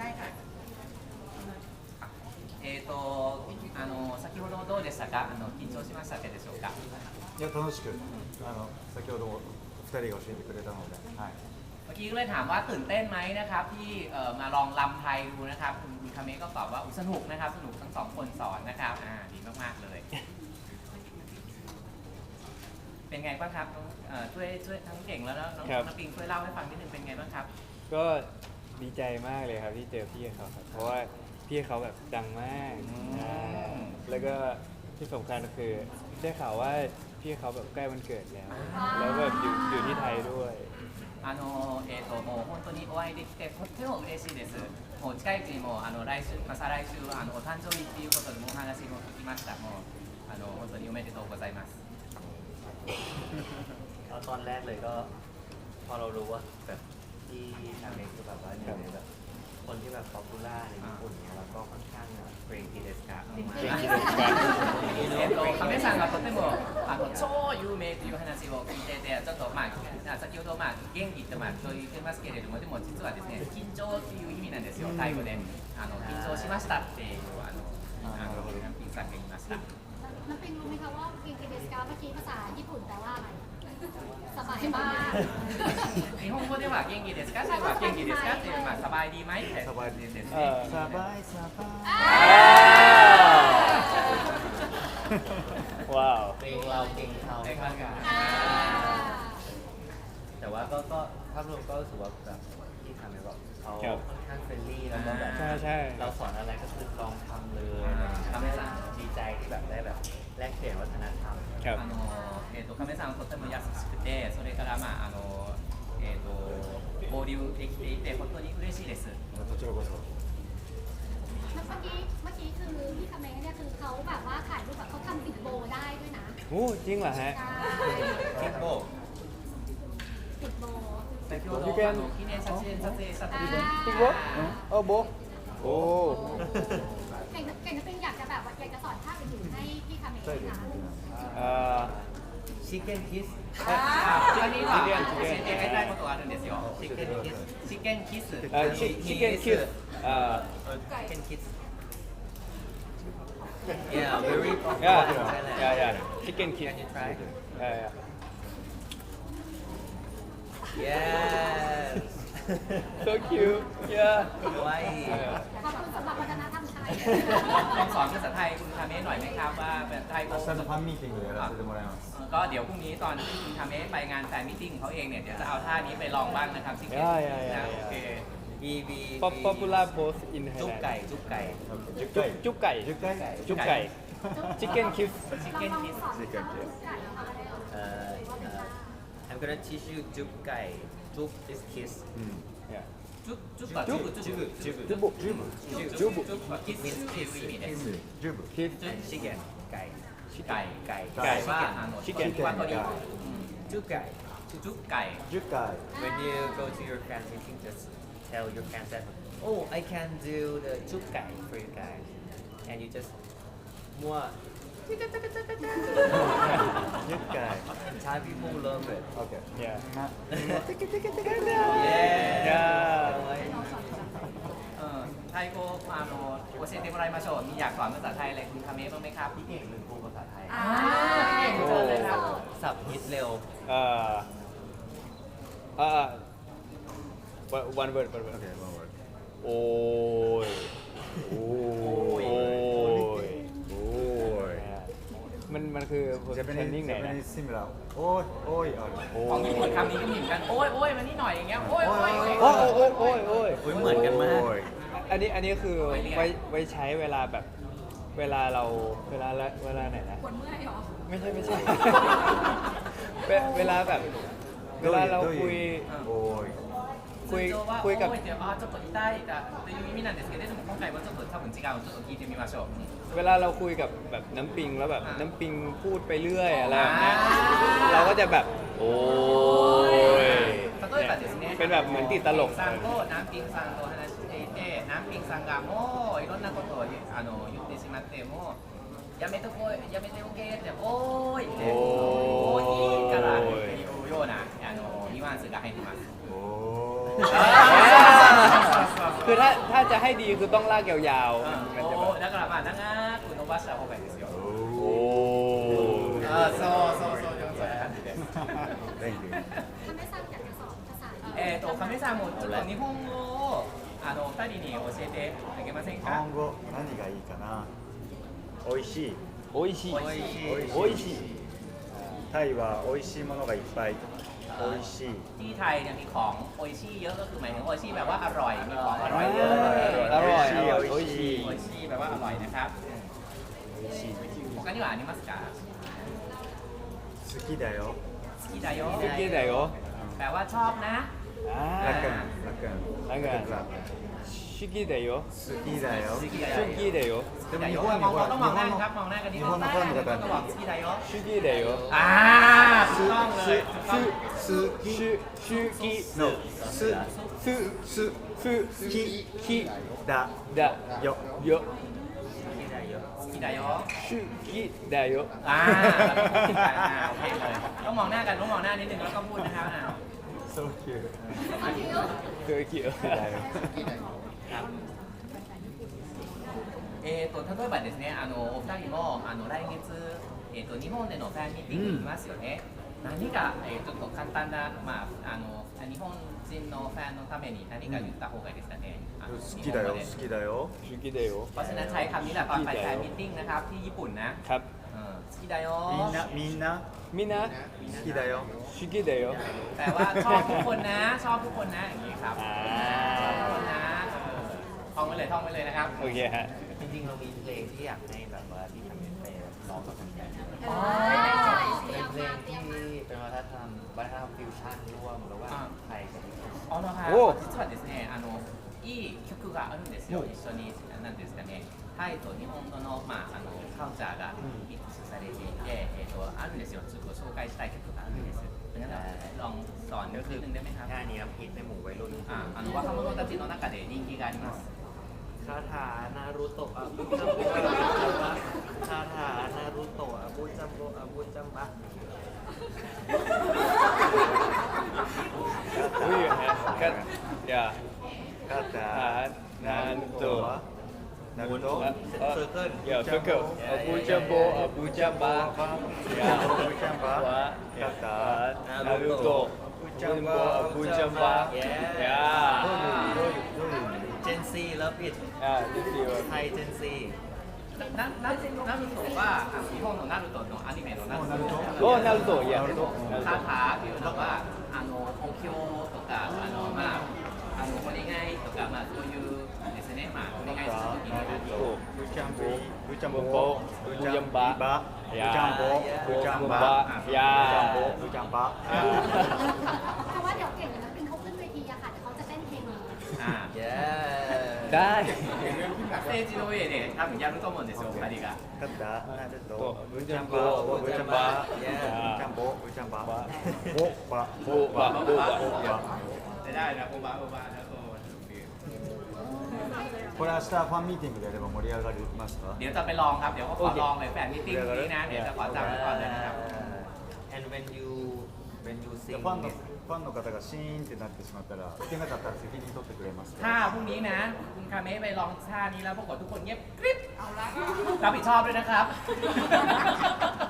ได้ค่ะえっ、とあの先ほどどうでしたかあの緊張しましたでしょうかいや楽しくあの先ほどもお二人が教えてくれたので、はい、 เมื่อกี้ก็เลยถามว่าตื่นเต้นไหมนะครับที่เอ่อมาลองลำไทยดูนะครับคุณคุณคาเมะก็ตอบว่าอุ๊ยสนุกนะครับ สนุกทั้งสองคนสอนนะครับอ่าดีมากๆเลย เป็นไงบ้างครับน้องเอ่อช่วยช่วยทั้งเก่งแล้วน้องน้อง ครับ น้องปิงช่วยเล่าให้ฟังนิดนึงเป็นไงบ้างครับ ก็ ดีใจมากเลยครับที่เจอพี่เขาครับ เพราะว่าพี่เขาแบบดังมาก อืม ใช่แล้วก็ที่สำคัญก็คือได้ข่าวว่าพี่เขาแบบใกล้วันเกิดแล้ว แล้วแบบอยู่อยู่ที่ไทยด้วย あのえー、ともう本当にお会いできてとっても嬉しいです。もう近いうちにもうあの来週、まあ、再来週はあのお誕生日っていうことでもお話も聞きました。もうあの本当におめでとうございます。 เอาตอนแรกเลยก็ พอเรารู้ว่าแบบ ที่ทางเล็กคือแบบว่าหนึ่งในแบบคนที่แบบป๊อปปูล่าในญี่ปุ่นเนี่ยเราก็ค่อนข้างเกรงกีเดสกา えっと亀さんがとてもあの超有名という話を聞いてて、ちょっとまあ先ほどまあ元気ってまあそう言ってますけれども、でも実はですね緊張っていう意味なんですよ。タイ語であの緊張しましたっていうあのあのピンさんが言いました。 น้ำปิงรู้ไหมคะว่ากิงกิเดสกาเมื่อกี้ภาษาญี่ปุ่นแปลว่าอะไร สบายมาก 日本語では元気ですかそれは元気ですかっていうまあサバイディマイってサバイディですเอ ね。 อ サバイサバイ できていて本当に嬉しいです。こちらこそ แล้วเมื่อกี้เมื่อกี้คือพี่คาเมะเนี่ยคือเขาแบบว่าถ่ายรูปแบบเขาทำติดโบได้ด้วยนะ โอ้จริงเหรอฮะ ใช่ คิดโบ ติดโบ 先ほどyou can- あの記念写真撮影した時に、 จริงปะเออโบะโอ้ เก่งเก่งนะเป็นอยากจะแบบว่าอยากจะสอนท่าอื่นๆให้พี่คาเมะนะ เอ่อ シーケンキスあーあ教えてあげたいことがあるんですよシーケンキスシーケンキスシーケンキスあーケンキス Yeah, very popular yeah, in Thailand. Yeah, yeah. Chicken kiss. Can you try? Yeah, yeah. Yes. so cute yeah ไว้ ขอบคุณสำหรับวัฒนธรรมไทย ลองสอนภาษาไทยคุณคาเมะหน่อยไหมครับว่าแบบไทย 明日のファンミーティングでやらせてもらいます ก็เดี๋ยวพรุ่งนี้ตอนที่คุณคาเมะไปงานแฟนมิทติ้งของเขาเองเนี่ยเดี๋ยวจะเอาท่านี้ไปลองบ้างนะครับที่เก่ง ได้ได้ได้ นะโอเค บีบี Pop popular post in จุ๊บ Thailand ไก่จุ๊บไก่ 10 จุ๊บ 回 จุ๊บไก่ 10回 จุ๊บไก่ชิคเก้นคิส チキンキス สอนทำไก่เอาอะไรเอา เอ่อเอ่อ I'm gonna teach you jukgai. Juk is kiss. Hmm, yeah. Juk, Kiss means kiss. Kiss. When you go to your friends, you can just tell your friends that, oh, I can do the jukgai for you guys. And you just, This guy. Thai people love it. Okay. Yeah. Yeah. เออไทยโกมาโนโอเซนเตมไรมาโชนอยากสอนภาษาไทยอะไรคุณคาเมะบ้างไหมครับพี่เก่งหรือครูภาษาไทยเก่งจังเลยครับสับฮิตเร็ว Uh, uh, one- one word. One word. Okay, one word. Oi. Oi. มันมันคือ positioning ไหนนะ Japanese similar โอ้ยโอ้ยเอายโอ้ของญี่ปุ่นคำนี้ก็มีเหมือนกัน โอ้ยโอ้ยมันนี่หน่อยอย่างเงี้ย โอ้ยโอ้ยอย่างเงี้ย โอ้ยโอ้ยโอ้ยโอ้ย โอ้ยเหมือนกันมาก โอ้ยอันนี้อันนี้คือไว้ยน ไว้ไว้ใช้เวลาแบบเวลาเราเวลาละเวลาไหนนะปวดเมื่อยเหรอไม่ใช่ไม่ใช่ เวเวลาแบบ เวลาเราคุยโอ้ย คุยคุยกับおいおいってあちょっと痛いだで弓なんですけどでも今回はちょっと多分違うちょっと聞いてみましょう เวลาเราคุยกับแบบน้ำปิงแล้วแบบ อ่า น้ำปิงพูดไปเรื่อยอะไรแบบเนี้ย อ่า เราก็จะแบบ โอ้ย 例えばですね、 เป็นแบบเหมือนติดตลก さんとナンピンさんとお話ししていて、ナンピンさんがもういろんなことを言うあの言ってしまっても、やめとこうやめておけって、おーいって、おーもういいからっていうようなあのニュアンスが入ってます。おーそうそうそうそう คือถ้าถ้าจะให้ดีคือต้องลากยาวๆ มันจะแบ お บ だからまあ長く伸ばした方がいいですよ โอ้ あそうそうそうそういう感じで Thank you ทำให้สร้างอยากจะสอนภาษาอังกฤษ えっと亀さんもちょっと日本語をあの二人に教えてあげません日か本語何がいいかな美味しいโอ้ยชี 美味しいโอ้ยชี タイは美味しいものがいっぱい โอิชิที่ไทยเนี่ยมีของโออิชิเยอะก็คือหมายถึงโออิชิแบบว่าอร่อย มีของอร่อยเยอะอร่อยอร่อยโออิชิโออิชิแปลว่าอร่อยนะครับโออิชิโอกาสที่ว่าอันนี้มัสกาสกีไดโอสกีไดโอสกีไดโอแปลว่าชอบนะรักกันรักกันรักกัน ด้เหรอ 好きだよ好きだ ส よ กีได้เหรอ でも日日本にほら本にほらต้องมองหน้าครับมองหน้ากัน 日本のファンの方ต้องบอก好きだよ สกีได้เหรอ อ่าถูกต้องเลยถูกต้อง す好き ชูชูกี のす สุ す สุกีกี だ ดะ よ โย 好きだよ ชูกีได้เหรอ อ่าแล้วก็พูดกันอ่าโอเคเลยต้องมองหน้ากันต้องมองหน้านิดนึงแล้วก็พูดนะครับอ่า そうキュー เคยเ กี่ยว だよえー、と例えばですねあのお二人もあの来月、えー、と日本でのファンミーティング行きますよね、何が、えー、ちょっと簡単な、まあ、あの日本人のファンのために何か言った方がいいですかね、あの好きだよ日本語で好きだよ ชูกีได้เหรอ เพราะฉะนั้นใช้คำนี้แหละตอนไปแฟนมิทติ้งนะครับที่ญี่ปุ่นนะครับ เออ好きだよ みんなみんな มินะ 好きだよ ชูกีได้เหรอ แปลว่าชอบทุกคนนะ ชอบทุกคนนะอย่างนี้ครับ ท่องไว้เลยท่องไว้เลยนะครับ โอเคฮะ จริงๆเรามีเพลงที่อยากให้แบบว่าที่ทำเป็นเพลงร้องกับแฟนๆ อ๋อ เป็นเพลงที่เป็นวัฒนธรรมวัฒนธรรมฟิวชั่นร่วมระหว่างไทยกับญี่ปุ่น あのはいおう実はですねあのいい曲があるんですよ一緒になんですかねタイと日本語のまああのカルチャーがミックスされていて、えっ、とあるんですよちょっと紹介したい曲があるんですงั้นลองสอนนิดนึงได้ไหมครับ แค่นี้ครับฮิตในหมู่วัยรุ่น อ่าあの若者たちの中で人気があります คาถานารูโตะอะบุญจัมโบอะบุญจัมบะคาถานารูโตะอะบุญจัมโบอะบุญจัมบะอุ้ยคาอย่าคาถานารูโตะ Naruto, Circle, yeah, Circle, Abujambo, Abujamba, yeah, Abujamba, Kata, Naruto, Abujambo, Abujamba, yeah. นซีแล้วผิด อ่าดิสิว ไทยเจนซี なななナルトはあの日本のナルトのアニメのナルト โอ้นารูโตะอย่า ナルトคาถาっていうのはあのお経とかあのまああのお願いとかまあそういうですねまあお願いする時にあのブチャンボブチャンボボブブチャンババブチャンボブチャンバやブチャンバ เพราะว่าเดี๋ยวเก่งนะเป็นเขาขึ้นเวทีอะค่ะเดี๋ยวเขาจะเต้นเพลงนี้ あ เย้ ได้ ステージの上で多分やると思うんですよお二人が肩ナルトブブチャンチャンボバブチャンバいやブチャンボブチャンバボバโบบะโบบะ ボバ จะได้นะโอบาโอบาแล้วก็ これ明日ファンミーティングでやれば盛り上がりますか เดี๋ยวจะไปลองครับ เดี๋ยวก็ขอลองเลยแฟนมิทติ้งนี้นะ เดี๋ยวจะขอจำไว้ก่อนเลยนะครับ and when you when you フ sing ァンの ファンの方がシーンってなってしまったら弾けなかったら責任取ってくれます ถ้า か พรุ่งนี้นะ คุณคาเมะไปลองท่านี้แล้วปรากฏทุกคนเงียบกริ๊บเอาละรับผิดชอบด้วยนะครับ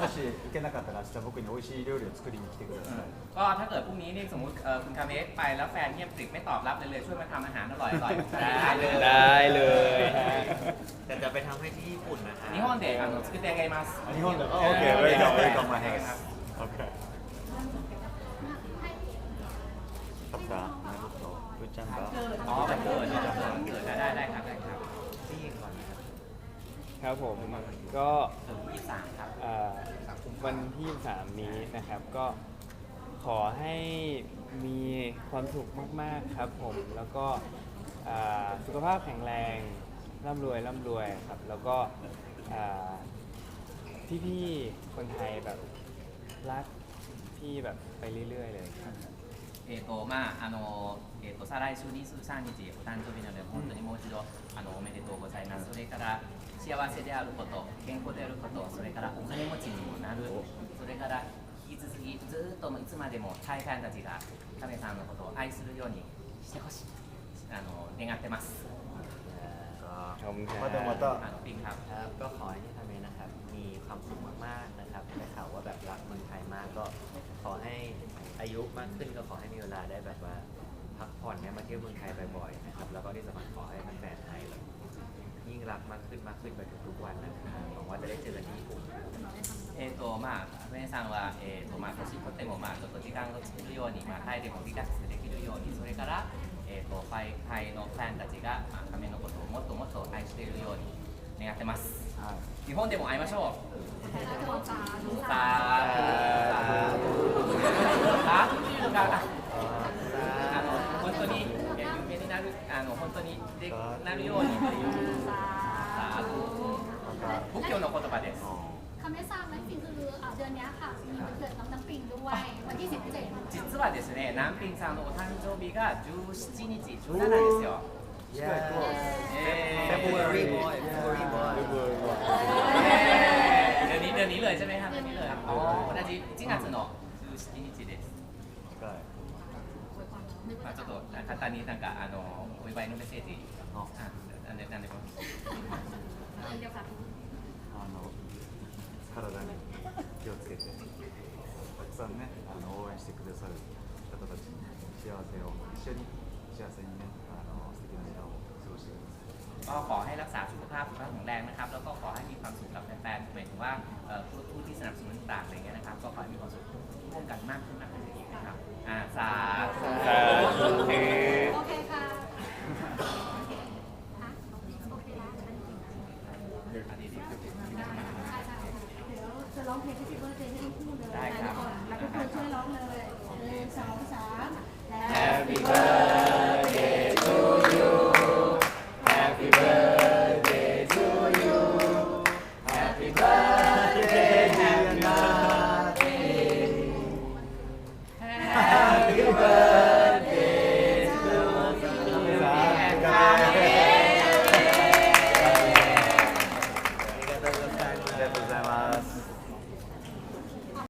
もし行けなかったら明日僕に美味しい料理を作りに来てください ก็ถ้าเกิดพรุ่งนี้นี่สมมติเอ่อคุณคาเมะไปแล้วแฟนเงียบกริบไม่ตอบรับเลยเลยช่วยมาทำอาหารอร่อยๆได้เลย ได้เลยฮะ แต่จะไปทำให้ที่ญี่ปุ่นนะคะ 日本であの作ってあげます日本で OK ウェルカムウェルカムマ กะนารุโตะรู้จักปอ๋อเกิดเกิดได้ได้ครับได้ครับพี่ก่อนนะครับครับผมก็ยี่สามครับวันที่สามนี้นะครับก็ขอให้มีความสุขมาก ๆ ครับผมแล้วก็สุขภาพแข็งแรงร่ำรวยร่ำรวยครับ แล้วก็อ่พี่ๆคนไทยแบบรักพี่แบบไปเรื่อย ๆ เลยครับ えーとまああのえー、と再来週23日お誕生日なので本当にもう一度あのおめでとうございますそれから幸せであること健康であることそれからお金持ちにもなるそれから引き続きずっといつまでも大ファンたちが亀さんのことを愛するようにしてほしいし あの願ってます ก็ ขอบคุณครั またま บ た あのピンครับ ครับก็ขอให้ที่ทำเองนะครับ มีความสุขมากๆนะครับได้ข่าว อายุมากขึ้นก็ขอให้มีเวลาได้แบบว่าพักผ่อนเนี่ยมาเที่ยวเมืองไทยบ่อยๆนะครับแล้วก็ที่สำคัญขอให้แฟนๆไทยแบบยิ่งรักมากขึ้นมากขึ้นไปทุกๆวันนะครับหวังว่าจะได้เจอกันที่ญี่ปุ่น えーとまあ、フェンさんは、えーとまあ、年とっても、まあ、ちょっと時間を作るように、まあ、タイでもリラックスできるように、それから、えーとタイタイのファンたちが、まあ、仮面のことをもっともっと愛しているように願ってます。日本でも会いましょう。さあ、 あっていうのが、あの本当に、えー有名になる、あの本当にでなるようにっていう、さあ仏教の言葉です。 คำแนะนำนั้นจริงๆคือเอ่อเดือนเนี้ยค่ะมีวันเกิดน้องน้ำปิงด้วยวันที่ 17 実はですね、南平さんのお誕生日が17日、17ですよ。 Yeah. えー February boy February boy เดือนนี้เดือนนี้เลยใช่ไหมครับเดือนนี้เลยอ๋อ同じ1月の まあちょっと簡単になんかあのお祝いのメッセージ、あ、なんでなんでも。 เดี๋ยวค่ะ あの体に気をつけてたくさんねあの応援してくださる方たちに幸せを一緒に幸せにねあの素敵な時間を過ごしてください ก็ขอให้รักษาสุขภาพสุขภาพแข็งแรงนะครับ แล้วก็ขอให้มีความสุขกับแฟนๆหมายถึงว่า